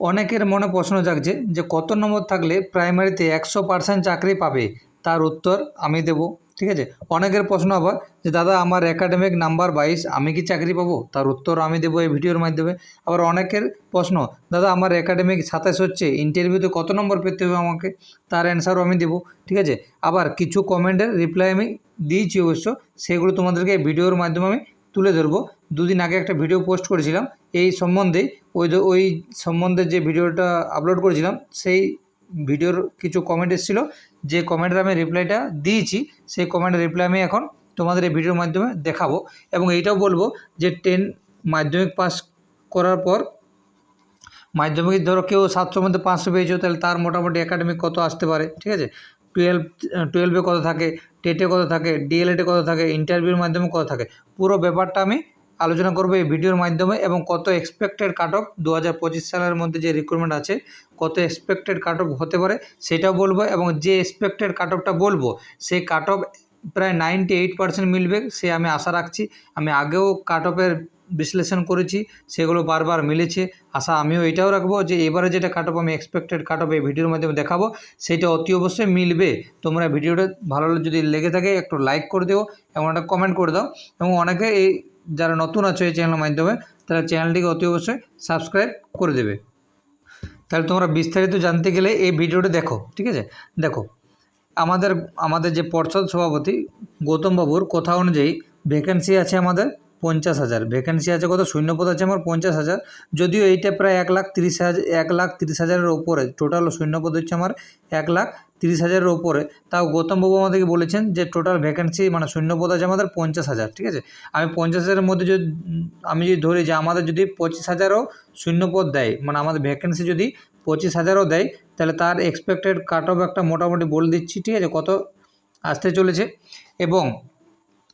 অনেকের মনে প্রশ্ন জাগছে যে কত নম্বর থাকলে প্রাইমারিতে একশো পার্সেন্ট চাকরি পাবে? তার উত্তর আমি দেব। ঠিক আছে? অনেকের প্রশ্ন আবার যে, দাদা, আমার একাডেমিক নাম্বার বাইশ, আমি কি চাকরি পাবো? তার উত্তর আমি দেবো এই ভিডিওর মাধ্যমে। আবার অনেকের প্রশ্ন, দাদা, আমার একাডেমিক সাতাশ হচ্ছে ইন্টারভিউতে কত নম্বর পেতে হবে আমাকে? তার অ্যান্সারও আমি দেবো। ঠিক আছে? আবার কিছু কমেন্টের রিপ্লাই আমি দিয়েছি অবশ্য, সেগুলো তোমাদেরকে ভিডিওর মাধ্যমে আমি তুলে ধরবো। দুদিন আগে একটা ভিডিও পোস্ট করেছিলাম। এই সম্বন্ধে ওই ওই সম্বন্ধে যে ভিডিওটা আপলোড করেছিলাম, সেই ভিডিওর কিছু কমেন্ট এসেছিল। যে কমেন্টের আমি রিপ্লাইটা দিয়েছি, সেই কমেন্টের রিপ্লাই আমি এখন তোমাদের এই ভিডিওর মাধ্যমে দেখাবো। এবং এইটাও বলব যে টেন মাধ্যমিক পাস করার পর, মাধ্যমিক ধরো কেউ সাতশোর মধ্যে পাঁচশো পেয়েছ, তাহলে তার মোটামুটি একাডেমিক কত আসতে পারে, ঠিক আছে? টুয়েলভ টুয়েলভে কত থাকে? টেটে কত থাকে? ডিএলএডে কত থাকে? ইন্টারভিউর মাধ্যমে কত থাকে? পুরো ব্যাপারটা আমি আলোচনা করব এই ভিডিওর মাধ্যমে এবং কত এক্সপেক্টেড কাট অফ দু হাজার পঁচিশ সালের মধ্যে যে রিক্রুটমেন্ট আছে, কত এক্সপেক্টেড কাট অফ হতে পারে সেটাও বলব এবং যে এক্সপেক্টেড কাট অফটা বলব, সেই কাট অফ প্রায় নাইনটি এইট পার্সেন্ট মিলবে, সে আমি আশা রাখছি। আমি আগেও কাট অফের বিশ্লেষণ করেছি, সেগুলো বারবার মিলেছে। আশা আমিও এটাও রাখব যে এবারে যেটা কাট আমি এক্সপেক্টেড কাট এই ভিডিওর মাধ্যমে দেখাবো, সেটা অতি অবশ্যই মিলবে। তোমরা ভিডিওটা ভালো যদি লেগে থাকে একটু লাইক করে দিও এবং একটা কমেন্ট করে দাও। এবং অনেকে এই যারা নতুন আছে এই চ্যানেলের মাধ্যমে, তারা চ্যানেলটিকে অতি অবশ্যই সাবস্ক্রাইব করে দেবে। তাহলে তোমরা বিস্তারিত জানতে গেলে এই ভিডিওটা দেখো, ঠিক আছে? দেখো, আমাদের আমাদের যে পর্ষদ সভাপতি গৌতমবাবুর কথা অনুযায়ী ভ্যাকেন্সি আছে আমাদের। পঞ্চাশ হাজার। ভ্যাকেন্সি আছে কত? শূন্যপদ আছে আমার পঞ্চাশ হাজার। যদিও এইটা প্রায় এক লাখ তিরিশ হাজার, এক লাখ তিরিশ হাজারের ওপরে। টোটাল শূন্যপদ হচ্ছে আমার এক লাখ তিরিশ হাজারের ওপরে। তাও গৌতমবাবু আমাদেরকে বলেছেন যে টোটাল ভ্যাকেন্সি মানে শূন্যপদ আছে আমাদের পঞ্চাশ হাজার, ঠিক আছে? আমি পঞ্চাশ হাজারের মধ্যে যদি, আমি যদি ধরি যে আমাদের যদি পঁচিশ হাজারও শূন্যপদ দেয় মানে আমাদের ভ্যাকেন্সি যদি পঁচিশ হাজারও দেয়, তাহলে তার এক্সপেক্টেড কাট অফ একটা মোটামুটি বলে দিচ্ছি, ঠিক আছে? কত আসতে চলেছে? এবং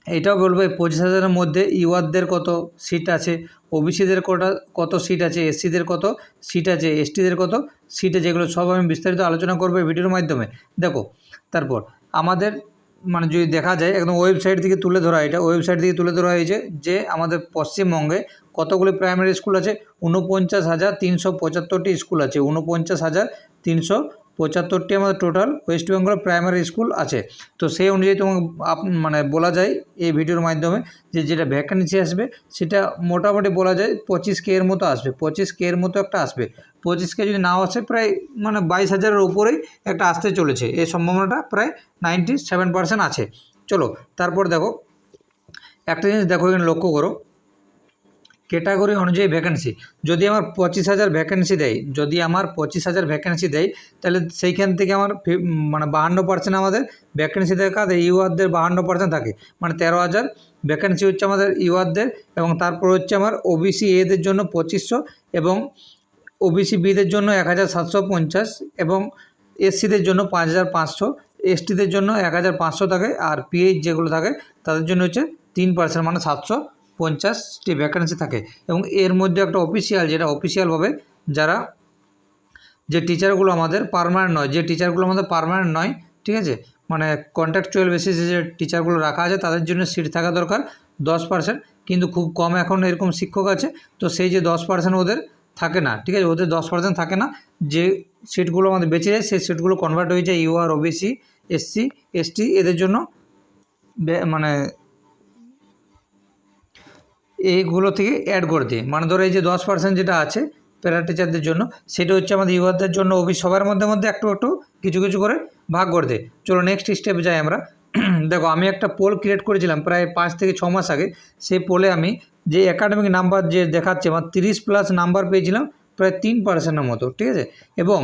এটাও বলব, পঁচিশ হাজারের মধ্যে ইউআরদের কত সিট আছে, ওবিসিদের কটা, কত সিট আছে, এসসিদের কত সিট আছে, এসটিদের কত সিট আছে, এগুলো সব আমি বিস্তারিত আলোচনা করব ভিডিওর মাধ্যমে। দেখো, তারপর আমাদের মানে যদি দেখা যায়, একদম ওয়েবসাইট থেকে তুলে ধরা, এটা ওয়েবসাইট থেকে তুলে ধরা হয়েছে যে আমাদের পশ্চিমবঙ্গে কতগুলি প্রাইমারি স্কুল আছে, ঊনপঞ্চাশ হাজার তিনশো পঁচাত্তরটি স্কুল আছে, ঊনপঞ্চাশ হাজার তিনশো পঁচাত্তরটি আমাদের total West Bengal primary school আছে। তো সেই অনুযায়ী তোমাকে মানে বলা যায় এই ভিডিওর মাধ্যমে যে যেটা ভ্যাকেন্সি আসবে, সেটা মোটামুটি বলা যায় পঁচিশ কে এর মতো আসবে। পঁচিশ কে এর মতো একটা আসবে। পঁচিশ কে যদি নাও আসে, প্রায় মানে বাইশ হাজারের উপরেই একটা আসতে চলেছে। এই সম্ভাবনাটা প্রায় নাইনটি সেভেন পার্সেন্ট আছে। চলো, তারপর দেখো, একটা জিনিস দেখো এখানে লক্ষ্য করো। ক্যাটাগরি অনুযায়ী ভ্যাকেন্সি যদি আমার পঁচিশ হাজার ভ্যাকেন্সি দেয়, যদি আমার পঁচিশ হাজার ভ্যাকেন্সি দেয়, তাহলে সেইখান থেকে আমার মানে বাহান্ন পার্সেন্ট আমাদের ভ্যাকেন্সি দেয় ইউআরদের বাহান্ন পার্সেন্ট থাকে। মানে তেরো হাজার ভ্যাকেন্সি হচ্ছে আমাদের ইউআরদের এবং তারপর হচ্ছে আমার ওবিসি এদের জন্য পঁচিশশো এবং ওবিসি বিদের জন্য এক হাজার সাতশো পঞ্চাশ এবং এসসিদের জন্য পাঁচ হাজার পাঁচশো। এসটিদের জন্য এক হাজার পাঁচশো থাকে আর পিএইচ যেগুলো থাকে, তাদের জন্য হচ্ছে তিন পার্সেন্ট মানে সাতশো। পঞ্চাশটি ভ্যাকেন্সি থাকে এবং এর মধ্যে একটা অফিসিয়াল যেটা অফিসিয়ালভাবে যারা যে টিচারগুলো আমাদের পার্মানেন্ট নয়, যে টিচারগুলো আমাদের পার্মানেন্ট নয়, ঠিক আছে? মানে কন্ট্রাকচুয়াল বেসিসে যে টিচারগুলো রাখা আছে তাদের জন্য সিট থাকা দরকার দশ পার্সেন্ট কিন্তু খুব কম এখন এরকম শিক্ষক আছে, তো সেই যে দশ পার্সেন্ট ওদের থাকে না, ঠিক আছে? ওদের দশ পার্সেন্ট থাকে না, যে সিটগুলো আমাদের বেঁচে যায়, সেই সিটগুলো কনভার্ট হয়ে যায় ইউআর ওবিসি এসসি এসটি এদের জন্য মানে এইগুলো থেকে অ্যাড করে দিই। মানে ধরো এই যে দশ পার্সেন্ট যেটা আছে প্যারা টিচারদের জন্য, সেটা হচ্ছে আমাদের ইউআরদের জন্য ওবি সবার মধ্যে মধ্যে একটু একটু কিছু কিছু করে ভাগ করে দেয় চলো নেক্সট স্টেপে যাই আমরা। দেখো, আমি একটা পোল ক্রিয়েট করেছিলাম প্রায় পাঁচ থেকে ছ মাস আগে। সেই পোলে আমি যে একাডেমিক নাম্বার যে দেখাচ্ছে, আমার তিরিশ প্লাস নাম্বার পেয়েছিলাম প্রায় তিন পার্সেন্টের মতো, ঠিক আছে? এবং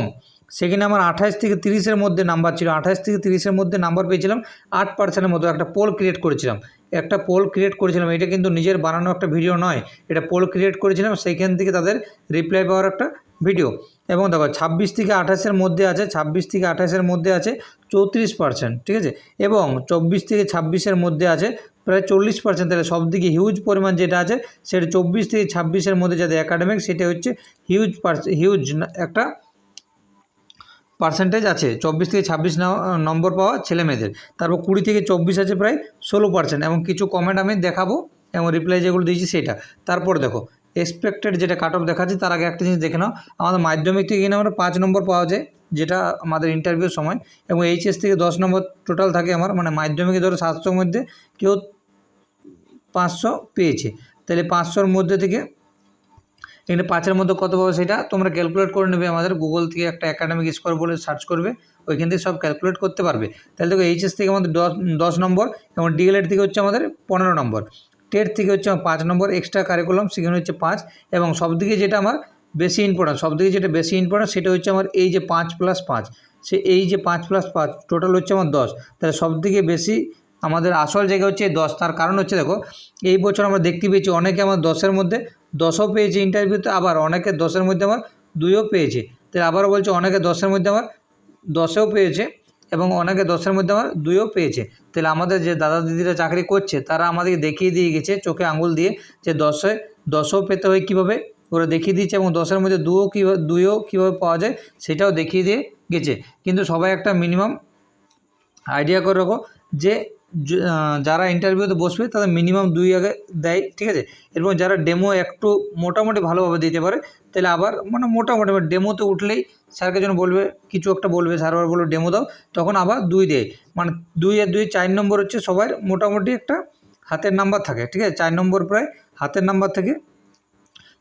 সেখানে আমার আঠাশ থেকে তিরিশের মধ্যে নাম্বার ছিল। আঠাশ থেকে তিরিশের মধ্যে নাম্বার পেয়েছিলাম। আট পার্সেন্টের মতো একটা পোল ক্রিয়েট করেছিলাম। একটা পোল ক্রিয়েট করেছিলাম। এটা কিন্তু নিজের বানানো একটা ভিডিও নয়। এটা পোল ক্রিয়েট করেছিলাম। সেইখান থেকে তাদের রিপ্লাই পাওয়ার একটা ভিডিও। এবং দেখো, ছাব্বিশ থেকে আঠাশের মধ্যে আছে, ছাব্বিশ থেকে আঠাশের মধ্যে আছে চৌত্রিশ পার্সেন্ট, ঠিক আছে? এবং চব্বিশ থেকে ছাব্বিশের মধ্যে আছে প্রায় চল্লিশ পার্সেন্ট। তাহলে সব দিকে হিউজ পরিমাণ যেটা আছে, সেটা চব্বিশ থেকে ছাব্বিশের মধ্যে যাদের একাডেমিক সেটা হচ্ছে হিউজ পার্স হিউজ একটা পার্সেন্টেজ আছে, চব্বিশ থেকে ছাব্বিশ নম্বর পাওয়া ছেলে মেয়েদের তারপর কুড়ি থেকে চব্বিশ আছে প্রায় ষোলো পার্সেন্ট এবং কিছু কমেন্ট আমি দেখাবো এবং রিপ্লাই যেগুলো দিয়েছি সেটা। তারপর দেখো এক্সপেক্টেড যেটা কাট অফ দেখাচ্ছে তার আগে একটা জিনিস দেখে নাও। আমাদের মাধ্যমিক থেকে কিন্তু আমরা পাঁচ নম্বর পাওয়া যায়, যেটা আমাদের ইন্টারভিউর সময়। এবং এইচএস থেকে দশ নম্বর টোটাল থাকে আমার মানে মাধ্যমিকে ধরো সাতশোর মধ্যে কেউ পাঁচশো পেয়েছে। তাহলে পাঁচশোর মধ্যে থেকে এখানে পাঁচের মধ্যে কত পাবে সেটা তোমরা ক্যালকুলেট করে নেবে, আমাদের গুগল থেকে একটা একাডেমিক স্কোর বলে সার্চ করবে, ওইখান থেকে সব ক্যালকুলেট করতে পারবে। তাহলে দেখো এইচএস থেকে আমাদের দশ নম্বর এবং ডিএলএড থেকে হচ্ছে আমাদের পনেরো নম্বর। টেট থেকে হচ্ছে আমার পাঁচ নম্বর এক্সট্রা কারিকুলাম সেখানে হচ্ছে পাঁচ এবং সবদিকে যেটা আমার বেশি ইম্পর্টেন্ট সবদিকে যেটা বেশি ইম্পর্টেন্ট সেটা হচ্ছে আমার এই যে পাঁচ প্লাস পাঁচ। সে এই যে পাঁচ প্লাস পাঁচ টোটাল হচ্ছে আমার দশ। তাহলে সবদিকে বেশি আমাদের আসল জায়গা হচ্ছে দশ। তার কারণ হচ্ছে দেখো, এই বছর আমরা দেখতে পেয়েছি অনেকে আমার দশের মধ্যে দশও পেয়েছে ইন্টারভিউতে আবার অনেকে দশের মধ্যে আমার দুইও পেয়েছে। তাই আবারও বলছে, অনেকে দশের মধ্যে আমার দশেও পেয়েছে এবং অনেকে দশের মধ্যে আমার দুইও পেয়েছে। তাহলে আমাদের যে দাদা দিদিরা চাকরি করছে, তারা আমাদেরকে দেখিয়ে দিয়ে গেছে, চোখে আঙুল দিয়ে যে দশে, দশও পেতে হয় কীভাবে, ওরা দেখিয়ে দিচ্ছে এবং দশের মধ্যে দুও কীভাবে দুইও কীভাবে পাওয়া যায়, সেটাও দেখিয়ে দিয়ে গেছে। কিন্তু সবাই একটা মিনিমাম আইডিয়া করে রাখো যে যারা ইন্টারভিউতে বসবে তাদের মিনিমাম দুই আগে দেয়, ঠিক আছে? এবং যারা ডেমো একটু মোটামুটি ভালোভাবে দিতে পারে, তাহলে আবার মানে মোটামুটি ডেমোতে উঠলেই স্যারকে যেন বলবে, কিছু একটা বলবে স্যার আবার বলবে ডেমো দাও, তখন আবার দুই দেয়। মানে দুই আর দুই চার নম্বর হচ্ছে সবার মোটামুটি একটা হাতের নাম্বার থাকে, ঠিক আছে? চার নম্বর প্রায় হাতের নাম্বার থাকে।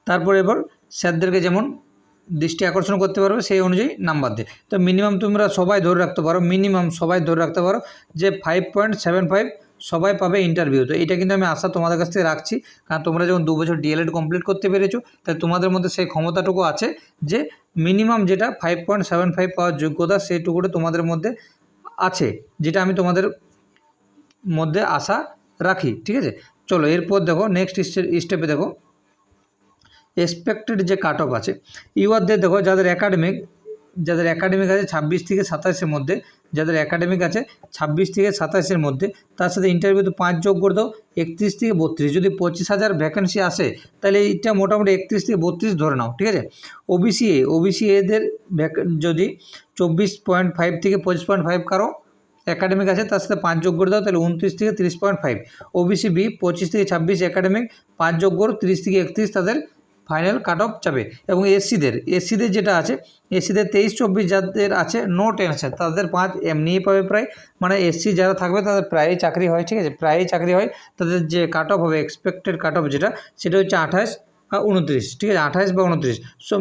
তারপরে এবার স্যারদেরকে যেমন দৃষ্টি আকর্ষণ করতে পারবে সেই অনুযায়ী নাম্বার দেয়। তো মিনিমাম তোমরা সবাই ধরে রাখতে পারো মিনিমাম সবাই ধরে রাখতে পারো যে ফাইভ পয়েন্ট সেভেন ফাইভ সবাই পাবে ইন্টারভিউ তো এটা কিন্তু আমি আশা তোমাদের কাছ থেকে রাখছি। কারণ তোমরা যখন দু বছর ডিএলএড কমপ্লিট করতে পেরেছ তাই তোমাদের মধ্যে সেই ক্ষমতাটুকু আছে যে মিনিমাম যেটা ফাইভ পয়েন্ট সেভেন ফাইভ পাওয়ার যোগ্যতা সেইটুকুটা তোমাদের মধ্যে আছে, যেটা আমি তোমাদের মধ্যে আশা রাখি। ঠিক আছে? চলো, এরপর দেখো নেক্সট স্টেপে দেখো। এক্সপেক্টেড যে কাট অফ আছে ইউয়ারদের দেখো যাদের একাডেমিক যাদের একাডেমিক আছে ছাব্বিশ থেকে সাতাশের মধ্যে, যাদের একাডেমিক আছে ছাব্বিশ থেকে সাতাশের মধ্যে, তার সাথে ইন্টারভিউতে পাঁচ যোগ করে দাও, একত্রিশ থেকে বত্রিশ, যদি পঁচিশ হাজার ভ্যাকেন্সি আসে, তাহলে এইটা মোটামুটি একত্রিশ থেকে বত্রিশ ধরে নাও, ঠিক আছে? ওবিসি এ ওবিসি এদের যদি চব্বিশ পয়েন্ট ফাইভ থেকে পঁচিশ পয়েন্ট ফাইভ কারও একাডেমিক আছে, তার সাথে পাঁচ যোগ করে দাও, তাহলে উনত্রিশ থেকে তিরিশ পয়েন্ট ফাইভ। ওবিসি বি পঁচিশ থেকে ছাব্বিশ একাডেমিক পাঁচ যোগ করো, তিরিশ থেকে একত্রিশ তাদের ফাইনাল কাট অফ যাবে এবং এসসিদের এসসিদের যেটা আছে এসসিদের তেইশ, চব্বিশ যাদের আছে নো টেনশন তাদের পাঁচ এমনিই পাবে প্রায়। মানে এসসি যারা থাকবে, তাদের প্রায়ই চাকরি হয়, ঠিক আছে? প্রায়ই চাকরি হয়, তাদের যে কাট অফ হবে এক্সপেক্টেড কাট অফ যেটা, সেটা হচ্ছে আঠাশ উনত্রিশ, ঠিক আছে? আঠাশ বা উনত্রিশ।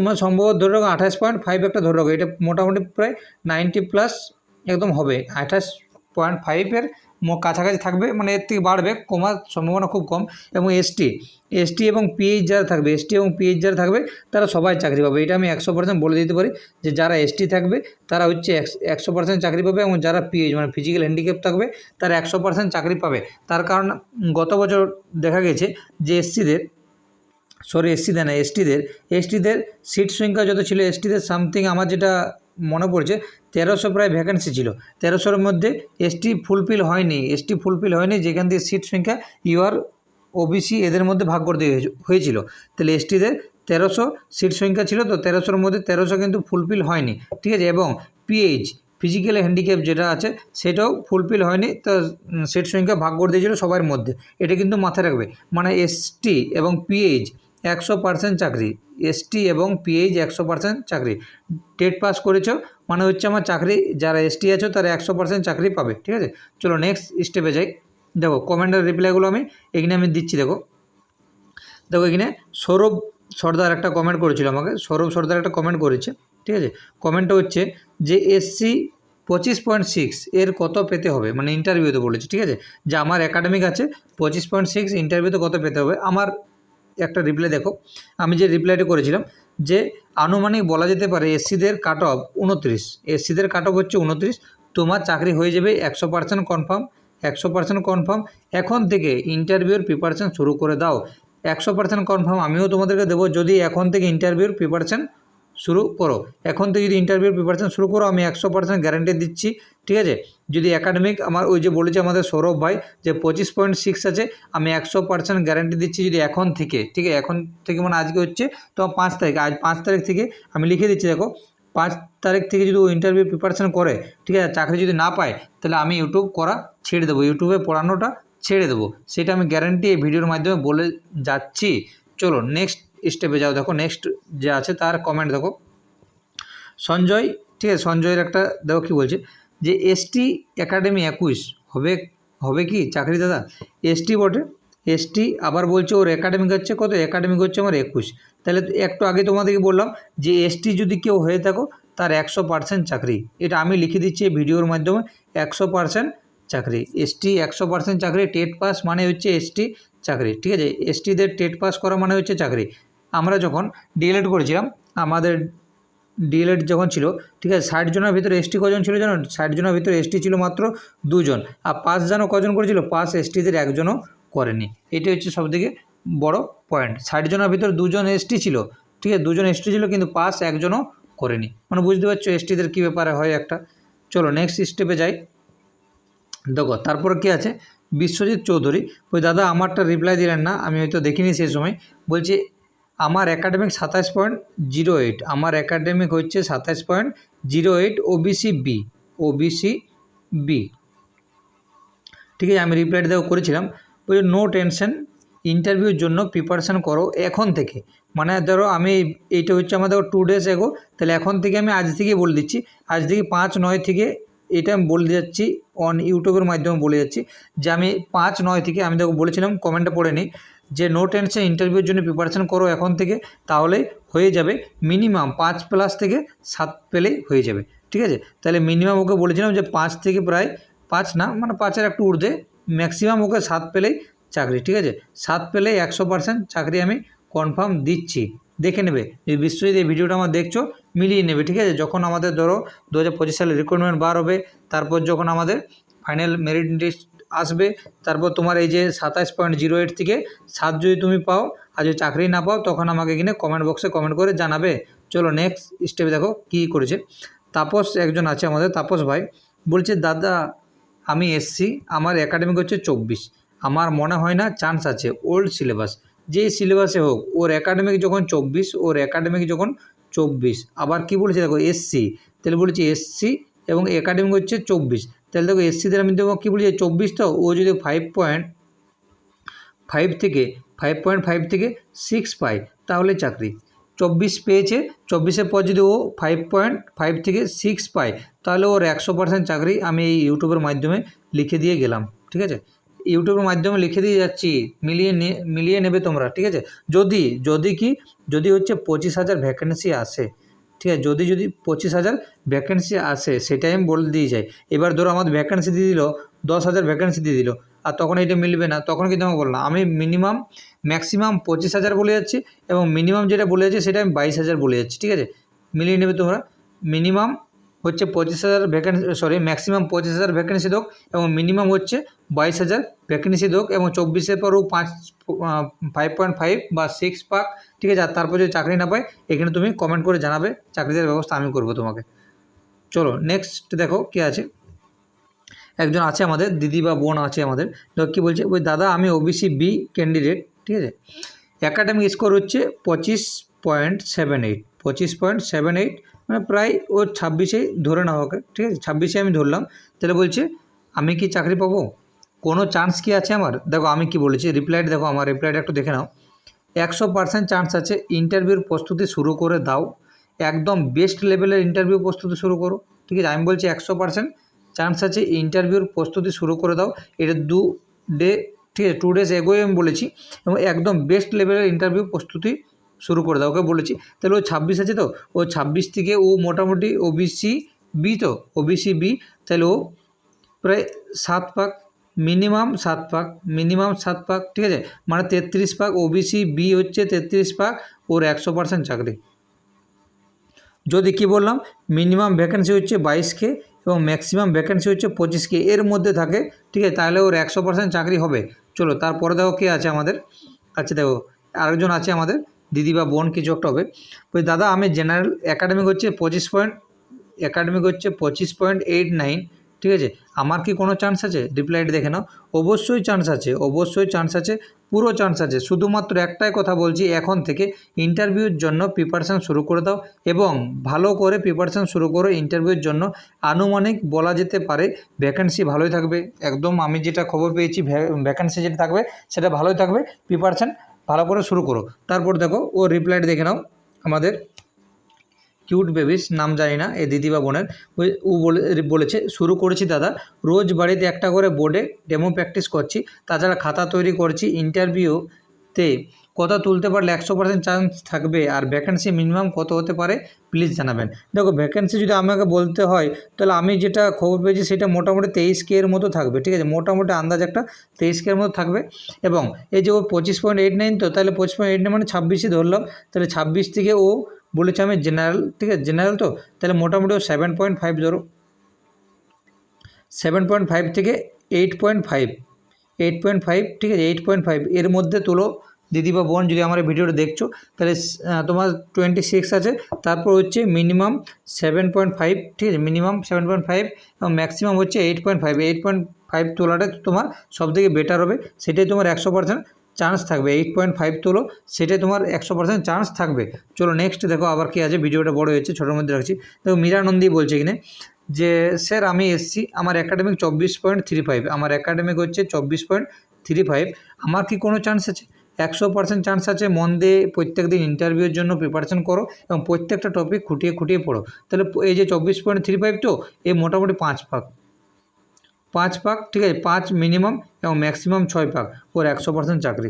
মানে সম্ভবত ধরে রাখো আঠাশ পয়েন্ট ফাইভ একটা ধরে রাখো, এটা মোটামুটি প্রায় নাইনটি প্লাস একদম হবে। আঠাশ পয়েন্ট ফাইভের কাছাকাছি থাকবে মানে এর থেকে বাড়বে, কমার সম্ভাবনা খুব কম। এবং এসটি এসটি এবং পিএইচ যারা থাকবে এসটি এবং পিএইচ যারা থাকবে, তারা সবাই চাকরি পাবে। এটা আমি একশো পার্সেন্ট বলে দিতে পারি যে যারা এসটি থাকবে, তারা হচ্ছে একশো পার্সেন্ট চাকরি পাবে এবং যারা পিএইচ মানে ফিজিক্যাল হ্যান্ডিক্যাপ থাকবে, তারা একশো পার্সেন্ট চাকরি পাবে। তার কারণ গত বছর দেখা গেছে যে এসসিদের সরি এসসিদের না এসটিদের এসটিদের সিট সংখ্যা যত ছিল এসটিদের সামথিং আমার যেটা মনে পড়ছে, তেরোশো প্রায় ভ্যাকেন্সি ছিল। তেরোশোর মধ্যে এসটি ফুলফিল হয়নি। এসটি ফুলফিল হয়নি, যেখান থেকে সিট সংখ্যা ইউআর ওবিসি এদের মধ্যে ভাগ করে দিয়ে হয়েছিল। তাহলে এসটিদের তেরোশো সিট সংখ্যা ছিল, তো তেরোশোর মধ্যে তেরোশো কিন্তু ফুলফিল হয়নি। ঠিক আছে? এবং পিএইচ ফিজিক্যাল হ্যান্ডিক্যাপ যেটা আছে, সেটাও ফুলফিল হয়নি, তো সিট সংখ্যা ভাগ করে দিয়েছিল সবার মধ্যে। এটা কিন্তু মাথায় রাখবে। মানে এসটি এবং পিএইচ একশো পার্সেন্ট চাকরি এসটি এবং পিএইচ একশো পার্সেন্ট চাকরি। টেট পাস করেছ মানে হচ্ছে আমার চাকরি, যারা এসটি আছো তারা একশো পার্সেন্ট চাকরি পাবে, ঠিক আছে? চলো নেক্সট স্টেপে যাই। দেখো কমেন্টের রিপ্লাইগুলো আমি এখানে আমি দিচ্ছি, দেখো। দেখো এখানে সৌরভ সর্দার একটা কমেন্ট করেছিল আমাকে, সৌরভ সর্দার একটা কমেন্ট করেছে, ঠিক আছে? কমেন্টটা হচ্ছে যে এসসি পঁচিশ পয়েন্ট সিক্স এর কত পেতে হবে? মানে ইন্টারভিউতে বলেছে, ঠিক আছে? যে আমার একাডেমিক আছে, পঁচিশ পয়েন্ট সিক্স ইন্টারভিউতে কত পেতে হবে? আমার একটা রিপ্লাই দেখো। আমি যে রিপ্লাইটা করেছিলাম যে আনুমানিক বলা যেতে পারে এসসিদের কাট অফ উনত্রিশ। এসসিদের কাট অফ হচ্ছে উনত্রিশ। তোমার চাকরি হয়ে যাবে একশো পার্সেন্ট কনফার্ম একশো পার্সেন্ট কনফার্ম এখন থেকে ইন্টারভিউর প্রিপারেশান শুরু করে দাও। একশো পার্সেন্ট কনফার্ম আমিও তোমাদেরকে দেবো। যদি এখন থেকে ইন্টারভিউর প্রিপারেশন শুরু করো। এখন থেকে যদি ইন্টারভিউ প্রিপারেশন শুরু করো, আমি একশো পার্সেন্ট গ্যারান্টি দিচ্ছি, ঠিক আছে? যদি একাডেমিক আমার ওই যে বলেছে আমাদের সৌরভ ভাই যে পঁচিশ পয়েন্ট সিক্স আছে, আমি একশো পার্সেন্ট গ্যারান্টি দিচ্ছি যদি এখন থেকে, ঠিক আছে? এখন থেকে মানে আজকে হচ্ছে, তো পাঁচ তারিখ, আজ পাঁচ তারিখ থেকে আমি লিখে দিচ্ছি, দেখো, পাঁচ তারিখ থেকে যদি ও ইন্টারভিউ প্রিপারেশন করে, ঠিক আছে? চাকরি যদি না পায়, তাহলে আমি ইউটিউব করা ছেড়ে দেবো ইউটিউবে পড়ানোটা ছেড়ে দেবো। সেটা আমি গ্যারান্টি এই ভিডিওর মাধ্যমে বলে যাচ্ছি। চলো নেক্সট স্টেপে যাও। দেখো নেক্সট যে আছে তার কমেন্ট দেখো। সঞ্জয়, ঠিক আছে, সঞ্জয়ের একটা দেখো কী বলছে, যে এসটি একাডেমি একুশ, হবে হবে কি চাকরি দাদা? এসটি বটে। এসটি আবার বলছে ওর একাডেমিক হচ্ছে কত? একাডেমিক হচ্ছে আমার একুশ। তাহলে একটু আগে তোমাদেরকে বললাম যে এসটি যদি কেউ হয়ে থাকো, তার একশো পার্সেন্ট চাকরি। এটা আমি লিখে দিচ্ছি ভিডিওর মাধ্যমে, একশো পার্সেন্ট চাকরি। এসটি একশো পার্সেন্ট চাকরি, টেট পাস মানে হচ্ছে এসটি চাকরি, ঠিক আছে? এসটিদের টেট পাস করা মানে হচ্ছে চাকরি। আমরা যখন ডিএলএড করেছিলাম, আমাদের ডিএলএড যখন ছিল, ঠিক আছে, ষাট জনের ভিতরে এসটি কজন ছিল জানো? ষাট জনের ভিতরে এসটি ছিল মাত্র দুজন। আর পাস জানো কজন করেছিল? পাস এসটিদের একজনও করেনি। এটি হচ্ছে সবথেকে বড় পয়েন্ট ষাট জনের ভিতরে দুজন এসটি ছিল, ঠিক আছে, দুজন এসটি ছিল কিন্তু পাস একজনও করেনি। মানে বুঝতে পারছ এসটিদের কী ব্যাপারে হয় একটা? চলো নেক্সট স্টেপে যাই। দেখো, তারপর কি আছে? বিশ্বজিৎ চৌধুরী। ওই দাদা আমারটা রিপ্লাই দিলেন না, আমি হয়তো দেখিনি সেই সময়। বলছে আমার একাডেমিক সাতাশ পয়েন্ট জিরো এইট আমার একাডেমিক হচ্ছে সাতাশ point zero eight OBC B OBC B ঠিক আছে, আমি রিপ্লাইটা দেখো, করেছিলাম। বলছে নো টেনশন ইন্টারভিউর জন্য প্রিপারেশান করো এখন থেকে। মানে ধরো, আমি এইটা হচ্ছে আমাদের টু ডেজ এগো তাহলে এখন থেকে আমি আজ থেকে বলে দিচ্ছি। আজ থেকে পাঁচ নয় থেকে এটা আমি বলে যাচ্ছি অন ইউটিউবের মাধ্যমে বলে যাচ্ছি। যে আমি পাঁচ নয় থেকে, আমি দেখো বলেছিলাম কমেন্টে পড়ে নিই। যে নো টেনশন ইন্টারভিউর জন্য প্রিপারেশান করো এখন থেকে তাহলে হয়ে যাবে মিনিমাম পাঁচ প্লাস থেকে সাত পেলেই হয়ে যাবে, ঠিক আছে? তাহলে মিনিমাম ওকে বলেছিলাম যে পাঁচ থেকে প্রায় পাঁচ না মানে পাঁচের একটু ঊর্ধ্বে ম্যাক্সিমাম ওকে সাত পেলেই চাকরি, ঠিক আছে? সাত পেলে একশো পার্সেন্ট চাকরি আমি কনফার্ম দিচ্ছি, দেখে নেবে। বিশ্বজিৎ এই ভিডিওটা আমার দেখছ, মিলিয়ে নেবে, ঠিক আছে? যখন আমাদের ধরো দু হাজার পঁচিশ সালে রিক্রুটমেন্ট বার হবে, তারপর যখন আমাদের ফাইনাল মেরিট লিস্ট আসবে। তারপর তোমার এই যে সাতাশ পয়েন্ট জিরো এইট থেকে সাত যদি তুমি পাও আর যদি চাকরি না পাও, তখন আমাকে কিনে কমেন্ট বক্সে কমেন্ট করে জানাবে। চলো নেক্সট স্টেপে দেখো কী করেছে। তাপস একজন আছে আমাদের, তাপস ভাই। বলছে, দাদা, আমি এসছি। আমার একাডেমিক হচ্ছে চব্বিশ। আমার মনে হয় না চান্স আছে ওল্ড সিলেবাস যেই সিলেবাসে হোক, ওর একাডেমিক যখন চব্বিশ, ওর একাডেমিক যখন চব্বিশ। আবার কি বলেছে? দেখো এসসি তাহলে বলেছি এসসি এবং একাডেমিক হচ্ছে চব্বিশ। তাহলে দেখো এসসিদের আমি দেখো কী বলেছি, চব্বিশ তো, ও যদি ফাইভ পয়েন্ট ফাইভ থেকে ফাইভ পয়েন্ট ফাইভ থেকে সিক্স পায়, তাহলে চাকরি। চব্বিশ পেয়েছে, চব্বিশের পর যদি ও ফাইভ পয়েন্ট ফাইভ থেকে সিক্স পায়, তাহলে ওর একশো পার্সেন্ট চাকরি আমি এই ইউটিউবের মাধ্যমে লিখে দিয়ে গেলাম, ঠিক আছে? ইউটিউবের মাধ্যমে লিখে দিয়ে যাচ্ছি, মিলিয়ে মিলিয়ে নেবে তোমরা, ঠিক আছে? যদি যদি কি, যদি হচ্ছে পঁচিশ হাজার ভ্যাকেন্সি আসে ঠিক আছে, যদি যদি পঁচিশ হাজার ভ্যাকেন্সি আসে, সেটাই আমি বলে দিয়ে যাই এবার ধরো আমার ভ্যাকেন্সি দিয়ে দিল, দশ হাজার ভ্যাকেন্সি দিয়ে দিল, আর তখন এটা মিলবে না, তখন কিন্তু আমাকে বললাম, আমি মিনিমাম ম্যাক্সিমাম পঁচিশ হাজার বলে যাচ্ছি, এবং মিনিমাম যেটা বলে যাচ্ছি, সেটা আমি বাইশ হাজার বলে যাচ্ছি, ঠিক আছে? মিলিয়ে নেবে তোমরা মিনিমাম হচ্ছে পঁচিশ হাজার ভ্যাকেন্সি সরি ম্যাক্সিমাম পঁচিশ হাজার ভ্যাকেন্সি দোক এবং মিনিমাম হচ্ছে বাইশ হাজার ভ্যাকেন্সি দোক এবং চব্বিশের পরও পাঁচ ফাইভ পয়েন্ট ফাইভ বা সিক্স পাক, ঠিক আছে? আর তারপর যদি চাকরি না পায়, এখানে তুমি কমেন্ট করে জানাবে চাকরি দেওয়ার ব্যবস্থা আমি করব তোমাকে। চলো নেক্সট দেখো কী আছে। একজন আছে আমাদের, দিদি বা বোন আছে আমাদের, দেখো কী বলছে ওই দাদা, আমি ওবিসি বি ক্যান্ডিডেট ঠিক আছে? একাডেমিক স্কোর হচ্ছে পঁচিশ পয়েন্ট সেভেন এইট পঁচিশ পয়েন্ট সেভেন এইট মানে প্রায় ও ছাব্বিশেই ধরে নাও ওকে, ঠিক আছে? ছাব্বিশে আমি ধরলাম। তাহলে বলছে, আমি কি চাকরি পাবো? কোনো চান্স কি আছে আমার? দেখো আমি কি বলেছি রিপ্লাইটা দেখো আমার রিপ্লাইটা একটু দেখে নাও। একশো পার্সেন্ট চান্স আছে ইন্টারভিউর প্রস্তুতি শুরু করে দাও। একদম বেস্ট লেভেলের ইন্টারভিউ প্রস্তুতি শুরু করো। ঠিক আছে? আমি বলছি একশো পার্সেন্ট চান্স আছে ইন্টারভিউর প্রস্তুতি শুরু করে দাও। এটা দু ডে ঠিক আছে? টু ডেজ এগোই আমি বলেছি। এবং একদম বেস্ট লেভেলের ইন্টারভিউ প্রস্তুতি শুরু করে দাও, ওকে বলেছি। তাহলে ও ছাব্বিশ আছে তো? ও ছাব্বিশ থেকে ও মোটামুটি ওবিসি বি তো? ওবিসি বি তাহলে ও প্রায় সাত পাক মিনিমাম সাত পাক মিনিমাম সাত পাক ঠিক আছে? মানে তেত্রিশ পাক ওবিসি বি হচ্ছে তেত্রিশ পাক ওর একশো পার্সেন্ট চাকরি। যদি কি বললাম মিনিমাম ভ্যাকেন্সি হচ্ছে বাইশকে এবং ম্যাক্সিমাম ভ্যাকেন্সি হচ্ছে পঁচিশকে এর মধ্যে থাকে, ঠিক আছে? তাহলে ওর একশো পার্সেন্ট চাকরি হবে। চলো, তারপরে দেখো কে আছে আমাদের। আচ্ছা দেখো, আরেকজন আছে আমাদের। দিদি বা বোন কিছু একটা হবে। ওই দাদা, আমি জেনারেল একাডেমিক হচ্ছে পঁচিশ পয়েন্ট একাডেমিক হচ্ছে পঁচিশ পয়েন্ট এইট নাইন ঠিক আছে? আমার কি কোনো চান্স আছে? রিপ্লাইটা দেখে নাও। অবশ্যই চান্স আছে, অবশ্যই চান্স আছে, পুরো চান্স আছে। শুধুমাত্র একটাই কথা বলছি, এখন থেকে ইন্টারভিউর জন্য প্রিপারেশান শুরু করে দাও এবং ভালো করে প্রিপারেশান শুরু করো ইন্টারভিউর জন্য। আনুমানিক বলা যেতে পারে ভ্যাকেন্সি ভালোই থাকবে। একদম আমি যেটা খবর পেয়েছি ভ্যাকেন্সি যেটা থাকবে, সেটা ভালোই থাকবে। প্রিপারেশান ভালো করে শুরু করো। তারপর দেখো, ও রিপ্লাইটা দেখে নাও। আমাদের কিউট বেবিস নাম জানি না, এই দিদি বা বোনের। ওই- ও বলে, বলেছে, শুরু করেছি দাদা, রোজ বাড়িতে একটা করে বোর্ডে ডেমো প্র্যাকটিস করছি। তাছাড়া খাতা তৈরি করছি ইন্টারভিউতে কথা তুলতে পারলে একশো পার্সেন্ট চান্স থাকবে আর ভ্যাকেন্সি মিনিমাম কত হতে পারে প্লিজ জানাবেন। দেখো ভ্যাকেন্সি যদি আমাকে বলতে হয়, তাহলে আমি যেটা খবর পেয়েছি সেটা মোটামুটি তেইশ কে এর মতো থাকবে, ঠিক আছে? মোটামুটি আন্দাজ একটা তেইশ কে এর মতো থাকবে। এবং এই যে ও পঁচিশ পয়েন্ট এইট নাইন তো, তাহলে পঁচিশ পয়েন্ট এইট নাইন মানে ছাব্বিশই ধরলাম, তাহলে ছাব্বিশ থেকে ও বলেছে আমি জেনারেল ঠিক আছে? জেনারেল তো? তাহলে মোটামুটি ও সেভেন পয়েন্ট ফাইভ ধরো। সেভেন পয়েন্ট ফাইভ থেকে eight point five eight point five ঠিক আছে? এইট পয়েন্ট ফাইভ এর মধ্যে তোলো। দিদি বা বোন যদি আমার ভিডিওটা দেখছ, তাহলে তোমার টোয়েন্টি সিক্স আছে। তারপর হচ্ছে মিনিমাম সেভেন পয়েন্ট ফাইভ ঠিক আছে? মিনিমাম সেভেন পয়েন্ট ফাইভ এবং ম্যাক্সিমাম হচ্ছে eight point five eight point five তোলাটা তোমার সবথেকে বেটার হবে। সেটাই তোমার একশো পার্সেন্ট চান্স থাকবে। এইট পয়েন্ট ফাইভ তোলো, সেটাই তোমার একশো পার্সেন্ট চান্স থাকবে। চলো নেক্সট দেখো আবার কি আছে। ভিডিওটা বড় হয়েছে, ছোটোর মধ্যে রাখছি। দেখো মীরা নন্দী বলছে কিনে যে, স্যার আমি এসছি, আমার একাডেমিক চব্বিশ পয়েন্ট থ্রি ফাইভ আমার একাডেমিক হচ্ছে চব্বিশ পয়েন্ট থ্রি ফাইভ আমার কি কোনো চান্স আছে? একশো পার্সেন্ট চান্স আছে মন দিয়ে প্রত্যেক দিন ইন্টারভিউর জন্য প্রিপারেশন করো এবং প্রত্যেকটা টপিক খুঁটিয়ে খুঁটিয়ে পড়ো। তাহলে এই যে চব্বিশ পয়েন্ট থ্রি ফাইভ তো, এ মোটামুটি পাঁচ পাক পাঁচ পাক ঠিক আছে, পাঁচ মিনিমাম এবং ম্যাক্সিমাম ছয় পাক ওর একশো পার্সেন্ট চাকরি।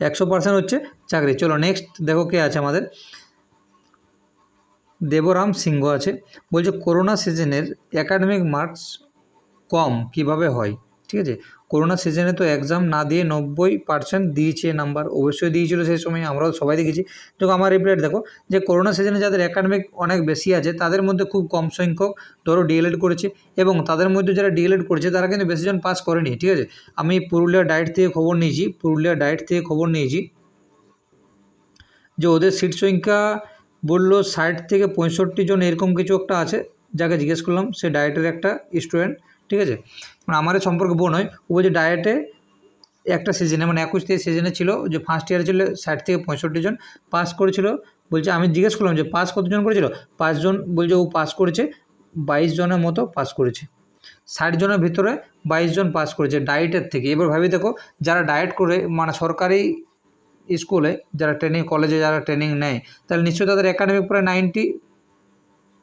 একশো পার্সেন্ট হচ্ছে চাকরি। চলো নেক্সট দেখো কে আছে আমাদের। দেবরাম সিংহ আছে, বলছে করোনা সিজনের একাডেমিক মার্কস কম কীভাবে হয়? ঠিক আছে? করোনা সিজনে তো এক্সাম না দিয়ে নব্বই পার্সেন্ট দিয়েছে নাম্বার অবশ্যই দিয়েছিল সেই সময়, আমরাও সবাই দেখেছি। তো আমার রিপ্লাইট দেখো, যে করোনা সিজনে যাদের একাডেমিক অনেক বেশি আছে, তাদের মধ্যে খুব কম সংখ্যক ধরো ডিএলএড করেছে এবং তাদের মধ্যে যারা ডিএলএড করেছে, তারা কিন্তু বেশিজন পাস করেনি, ঠিক আছে? আমি পুরুলিয়া ডায়েট থেকে খবর নিয়েছি, পুরুলিয়া ডায়েট থেকে খবর নিয়েছি যে ওদের সিট সংখ্যা বলল ষাট থেকে পঁয়ষট্টি জন এরকম কিছু একটা আছে, যাকে জিজ্ঞেস করলাম, সে ডায়েটের একটা স্টুডেন্ট ঠিক আছে? মানে আমার সম্পর্কে বোন হয়, ও যে ডায়েটে একটা সিজনে মানে একুশ থেকে সিজনে ছিল, যে ফার্স্ট ইয়ারে ছিল ষাট থেকে পঁয়ষট্টি জন পাস করেছিল, বলছে আমি জিজ্ঞেস করলাম যে পাস কতজন করেছিল? পাঁচজন বলছে ও পাস করেছে, বাইশ জনের মতো পাস করেছে। ষাট জনের ভিতরে বাইশ জন পাস করেছে ডায়েটের থেকে। এবার ভাবি দেখো, যারা ডায়েট করে মানে সরকারি স্কুলে, যারা ট্রেনিং কলেজে যারা ট্রেনিং নেয়, তাহলে নিশ্চয়ই তাদের একাডেমিক প্রায় নাইনটি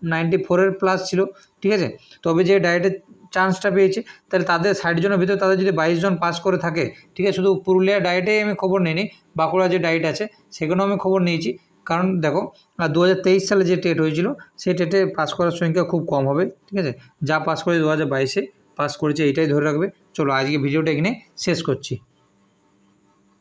নাইনটি ফোরের প্লাস ছিল, ঠিক আছে? তবে যে ডায়েটের চান্সটা পেয়েছে, তাহলে তাদের ষাট জনের ভিতরে তাদের যদি বাইশ জন পাস করে থাকে, ঠিক আছে? শুধু পুরুলিয়া ডায়েটেই আমি খবর নিইনি, বাঁকুড়া যে ডায়েট আছে, সেখানেও আমি খবর নিয়েছি। কারণ দেখো দু হাজার তেইশ সালে যে টেট হয়েছিল সেই টেটে পাস করার সংখ্যা খুব কম হবে, ঠিক আছে? যা পাস করেছে দু হাজার বাইশে পাস করেছে, এইটাই ধরে রাখবে। চলো, আজকে ভিডিওটা এখানে শেষ করছি।